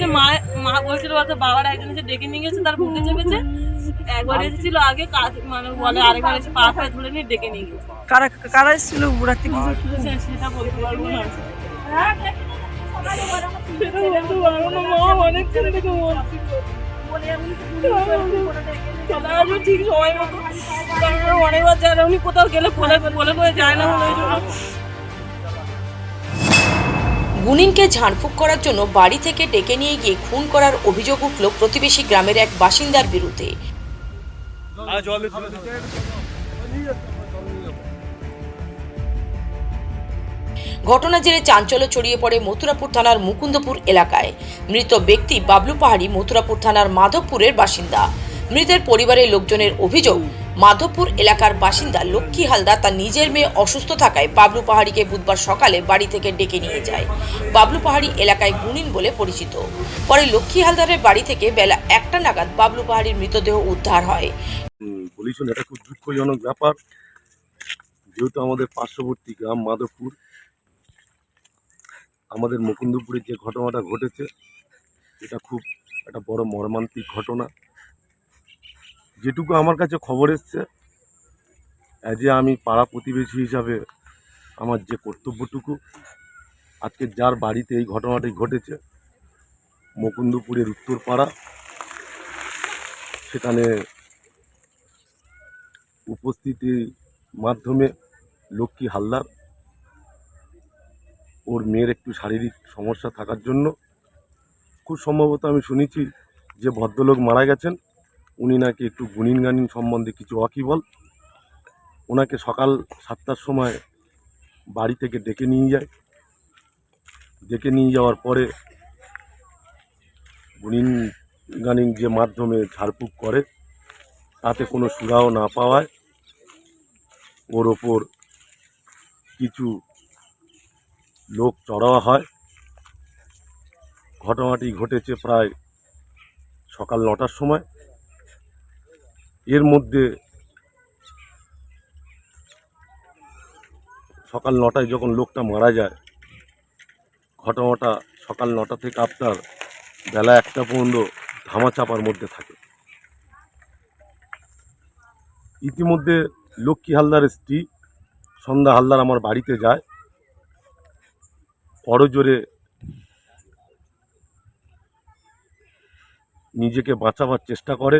যে মা মা বলছিল বলতে বাবার একজন এসে ডেকে নিয়ে গেছে তার বুকে চেপেছে। একবার এসেছিল আগে কাজ মানে বলে আরেকবার এসে পা পায়ে ধরে নিয়ে ডেকে নিয়ে গেছে। কারা কারা এসেছিল রাত্রি কিছু সেটা বলতে পারব না সেটা বলতে পারব না। মা অনেকক্ষণ থেকে বলছিল ঠিক সময় মতো। অনেকবার যায় না উনি কোথাও গেলে বলে বলে করে যায় না বলে ওই জন্য। গুনিনকে ঝাড়ফুঁক করার জন্য বাড়ি থেকে ডেকে নিয়ে গিয়ে খুন করার অভিযোগ উঠল প্রতিবেশী গ্রামের এক বাসিন্দার বিরুদ্ধে। ঘটনা জেরে চাঞ্চল্য ছড়িয়ে পড়ে মথুরাপুর থানার মুকুন্দপুর এলাকায়। মৃত ব্যক্তি বাবলু পাহাড়ি মথুরাপুর থানার মাধবপুরের বাসিন্দা। মৃতের পরিবারের লোকজনের অভিযোগ মাধবপুর এলাকার বাসিন্দা লক্ষ্মী হালদার তার নিজের মেয়ে অসুস্থ থাকায় বাবলু পাহাড়িকে বুধবার সকালে বাড়ি থেকে ডেকে নিয়ে যায়। বাবলু পাহাড়ি এলাকায় গুনিন বলে পরিচিত। পরে লক্ষ্মী হালদারের বাড়ি থেকে বেলা একটা নাগাদ বাবলু পাহাড়ির মৃতদেহ উদ্ধার হয়। বলেছেন এটা খুব দুঃখজনক ব্যাপার। যেহেতু আমাদের পার্শ্ববর্তী গ্রাম মাধবপুর, আমাদের মুকুন্দপুরে যে ঘটনাটা ঘটেছে, এটা খুব একটা বড় মর্মান্তিক ঘটনা। যেটুকু আমার কাছে খবর এসছে এ আমি পাড়া প্রতিবেশী হিসাবে আমার যে কর্তব্যটুকু, আজকে যার বাড়িতে এই ঘটনাটি ঘটেছে, মুকুন্দপুরের উত্তরপাড়া, সেখানে উপস্থিতির মাধ্যমে লক্ষ্মী হালদার, ওর মেয়ের একটু শারীরিক সমস্যা থাকার জন্য, খুব সম্ভবত আমি শুনেছি যে ভদ্রলোক মারা গেছেন। উনি নাকি একটু গুণিন গানিন সম্বন্ধে কিছু ওয়াকিবল। ওনাকে সকাল সাতটার সময় বাড়ি থেকে ডেকে নিয়ে যায়। ডেকে নিয়ে যাওয়ার পরে গুণিন গানিন যে মাধ্যমে ঝাড়ফুঁক করে, তাতে কোনো সুরাও না পাওয়ায় ওর ওপর কিছু লোক চড়াওয়া হয়। ঘটনাটি ঘটেছে প্রায় সকাল নটার সময়। এর মধ্যে সকাল নটায় যখন লোকটা মারা যায়, ঘটনাটা সকাল নটা থেকে আপনার বেলা একটা পর্যন্ত ধামাচাপার মধ্যে থাকে। ইতিমধ্যে লক্ষ্মী হালদারের স্ত্রী, সন্ধ্যা হালদার আমার বাড়িতে যায়। করজোরে নিজেকে বাঁচাবার চেষ্টা করে।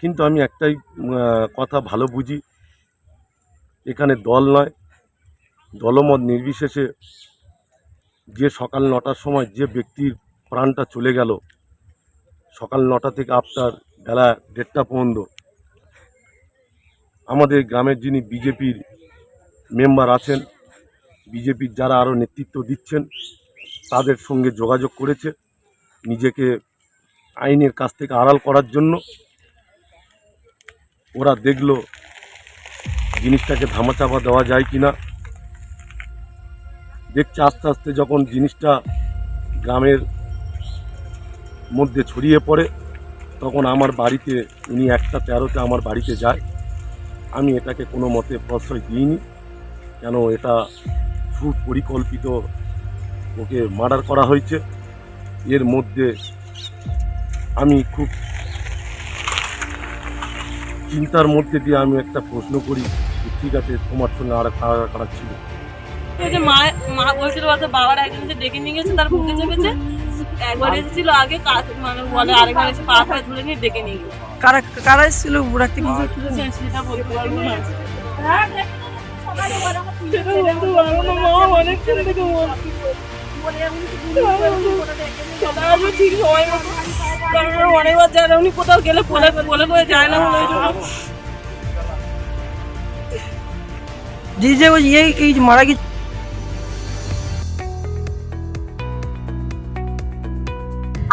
কিন্তু আমি একটাই কথা ভালো বুঝি। এখানে দল নয়, দলমত নির্বিশেষে যে সকাল নটার সময় যে ব্যক্তির প্রাণটা চলে গেল, সকাল নটা থেকে আপনার বেলা দেড়টা পর্যন্ত, আমাদের গ্রামের যিনি বিজেপির মেম্বার আছেন, বিজেপির যারা আরও নেতৃত্ব দিচ্ছেন, তাদের সঙ্গে যোগাযোগ করেছে, নিজেকে আইনের কাছ থেকে আড়াল করার জন্য। ওরা দেখল জিনিসটাকে ধামাচাপা দেওয়া যায় কি না দেখছে আস্তে আস্তে যখন জিনিসটা গ্রামের মধ্যে ছড়িয়ে পড়ে, তখন আমার বাড়িতে, উনি একটা তেরোতে আমার বাড়িতে যায়। আমি এটাকে কোনো মতে প্রশ্রয় দিইনি, কেন এটা সুপরিকল্পিত ওকে মার্ডার করা হয়েছে। এর মধ্যে আমি খুব চিন্তার মধ্যে দিয়ে আমি একটা প্রশ্ন করি ঠিক আছে তোমার সঙ্গে আর কারা কারা ছিল ওই যে মা মা বলছিল বলতে বাবার একজন এসে ডেকে নিয়ে গেছে তার বুকে চেপেছে একবার এসেছিল আগে কাজ মানে বলে আরেকবার এসে পা ধরে নিয়ে ডেকে নিয়ে গেছে কারা কারা এসেছিল সে- সেটা বলতে পারব না সেটা বলতে পারব না মা অনেকক্ষণ থেকে বলছিল আসবে ঠিক সময় মতো কারণ অনেকবার যায় না উনি কোথাও গেলে বলে বলে করে যায় না বলে ওই যে যে ওই এই এই মারা গেছে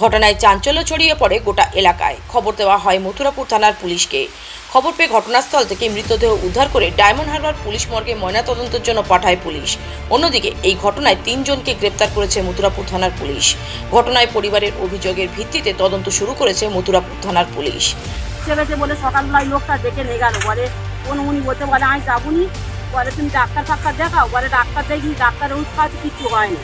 ঘটনায় চাঞ্চল্য ছড়িয়ে পড়ে গোটা এলাকায়। খবর দেওয়া হয় মথুরাপুর থানার পুলিশকে। খবর পেয়ে ঘটনাস্থল থেকে মৃতদেহ উদ্ধার করে ডায়মন্ড হারবার পুলিশ মর্গে ময়নাতদন্তের জন্য পাঠায় পুলিশ। অন্যদিকে, এই ঘটনায় তিনজনকে গ্রেপ্তার করেছে মথুরাপুর থানার পুলিশ। ঘটনায় পরিবারের অভিযোগের ভিত্তিতে তদন্ত শুরু করেছে মথুরাপুর থানার পুলিশ। ছেলেকে বলে সকালবেলায় লোকটা ডেকে নিয়ে গেল। বলে, কোন উনি বলতে বলে, আমি যাবনি বলে, তুমি ডাক্তার ফাক্তার দেখাও? বলে, ডাক্তার দেখি ডাক্তারের ওষুধ খাওয়াতে হয়নি।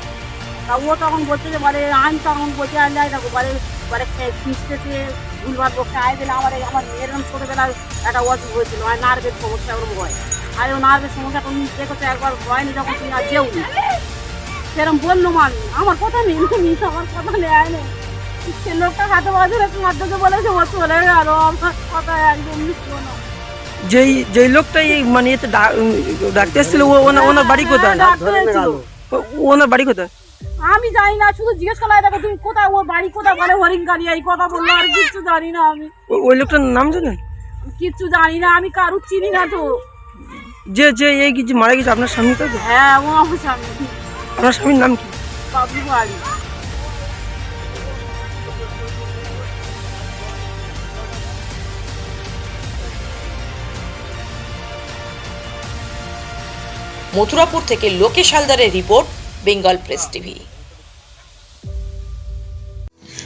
তা ও তখন বলছে যে বলে আমি তখন বলছে আর যাই দেখো বলে বলে কিস্তেতে ভুলভাল লোকটা আয় দিলে আমার এই আমার মেয়ের এরকম ছোটোবেলায় একটা অসুখ হয়েছিল। আর নার্ভের সমস্যা ওরকম হয়। আর ও নার্ভের সমস্যা তুমি দেখেছ একবার হয়নি যখন তুমি আর যেও না। সেরকম বলল মানুষ আমার কথা নেই নিস আমার কথা নেয় নেই সে লোকটা হাতে বাজে তোমার দিকে বলেছে ও চলে গেল আমার কথা একদম নিচ্ছিল না। যেই যেই লোকটা এই মানে ডাকতে এসেছিল ও ওনার বাড়ি কোথায়? হ্যাঁ। ও- ওনার বাড়ি কোথায়? আমি জানি না শুধু জিজ্ঞেস করলাম দেখো তুমি কোথায়? ওর বাড়ি কোথায়? বলে হরিঙ্গারি এই কথা বলল আর কিচ্ছু জানি না আমি। ও- ওই লোকটার নাম জানেন? কিচ্ছু জানি না আমি কারুর চিনি না তো। যে যে এই কিছু মারা গেছে আপনার স্বামী তো? হ্যাঁ ও আমার স্বামী। আপনার স্বামীর নাম কি? বাবু বাড়ি মথুরাপুর থেকে লোকেশ হালদারের রিপোর্ট বেঙ্গল প্রেস টিভি